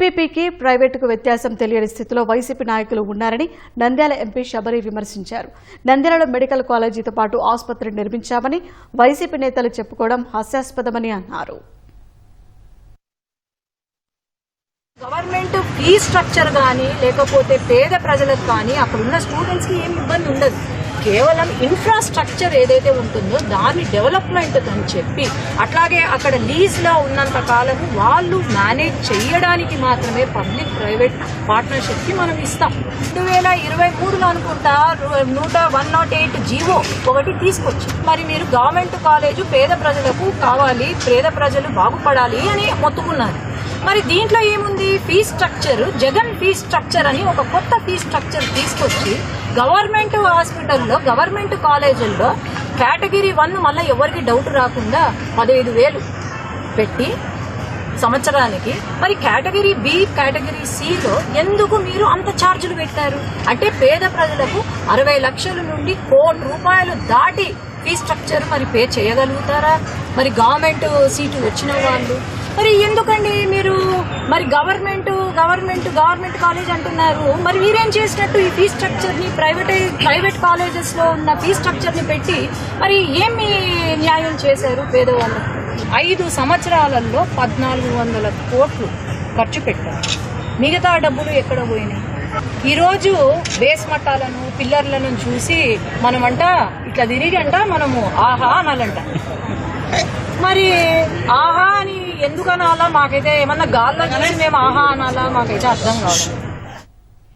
టీపీపీకి ప్రైవేటుకు వ్యత్యాసం తెలియని స్థితిలో వైసీపీ నాయకులు ఉన్నారని నంద్యాల ఎంపీ శబరి విమర్శించారు. నంద్యాలలో మెడికల్ కాలేజీతో పాటు ఆసుపత్రి నిర్మించామని వైసీపీ నేతలు చెప్పుకోవడం హాస్యాస్పదమని అన్నారు గవర్నమెంట్ ఫీ స్ట్రక్చర్ కానీ లేకపోతే పేద ప్రజలకు కానీ అక్కడ ఉన్న స్టూడెంట్స్కి ఏమి ఇబ్బంది ఉండదు. కేవలం ఇన్ఫ్రాస్ట్రక్చర్ ఏదైతే ఉంటుందో దాని డెవలప్మెంట్ అని చెప్పి అట్లాగే అక్కడ లీజ్లో ఉన్నంత కాలం వాళ్ళు మేనేజ్ చేయడానికి మాత్రమే పబ్లిక్ ప్రైవేట్ పార్ట్నర్షిప్కి మనం ఇస్తాం. రెండు వేల ఇరవై మూడులో అనుకుంటా నూట వన్ నాట్ ఎయిట్ జీవో ఒకటి తీసుకొచ్చి మరి మీరు గవర్నమెంట్ కాలేజు పేద ప్రజలకు కావాలి పేద ప్రజలు బాగుపడాలి అని మొత్తుకున్నారు. మరి దీంట్లో ఏముంది? Fee structure Jagan fee structure అని ఒక కొత్త ఫీ స్ట్రక్చర్ తీసుకొచ్చి గవర్నమెంట్ హాస్పిటల్లో గవర్నమెంట్ కాలేజీల్లో కేటగిరీ వన్ మళ్ళీ ఎవరికి డౌట్ రాకుండా పదహైదు వేలు పెట్టి సంవత్సరానికి మరి కేటగిరీ బి కేటగిరీ సిలో ఎందుకు మీరు అంత ఛార్జీలు పెట్టారు? అంటే పేద ప్రజలకు అరవై లక్షల నుండి కోటి రూపాయలు దాటి ఫీ స్ట్రక్చర్ మరి పే చేయగలుగుతారా? మరి గవర్నమెంట్ సీటు వచ్చిన వాళ్ళు మరి ఎందుకండి మీరు మరి గవర్నమెంట్ గవర్నమెంట్ గవర్నమెంట్ కాలేజ్ అంటున్నారు? మరి మీరేం చేసినట్టు ఈ ఫీ స్ట్రక్చర్ని ప్రైవేట్ ప్రైవేట్ కాలేజెస్లో ఉన్న ఫీ స్ట్రక్చర్ని పెట్టి మరి ఏమి న్యాయం చేశారు పేదవాళ్ళకు ఐదు సంవత్సరాలలో పద్నాలుగు వందల కోట్లు ఖర్చు పెట్టారు. మిగతా డబ్బులు ఎక్కడ పోయినాయి? ఈరోజు బేస్ మట్టాలను పిల్లర్లను చూసి మనమంట ఇట్లా తిరిగి అంట మనము ఆహా అనాలంట. మరి ఆహా ఎందుకనాలా ఎందుకు అనాలా మాకైతే ఏమన్నా గాల్లో చూసి మేము ఆహా అనాలా మాకైతే అర్థం కాదు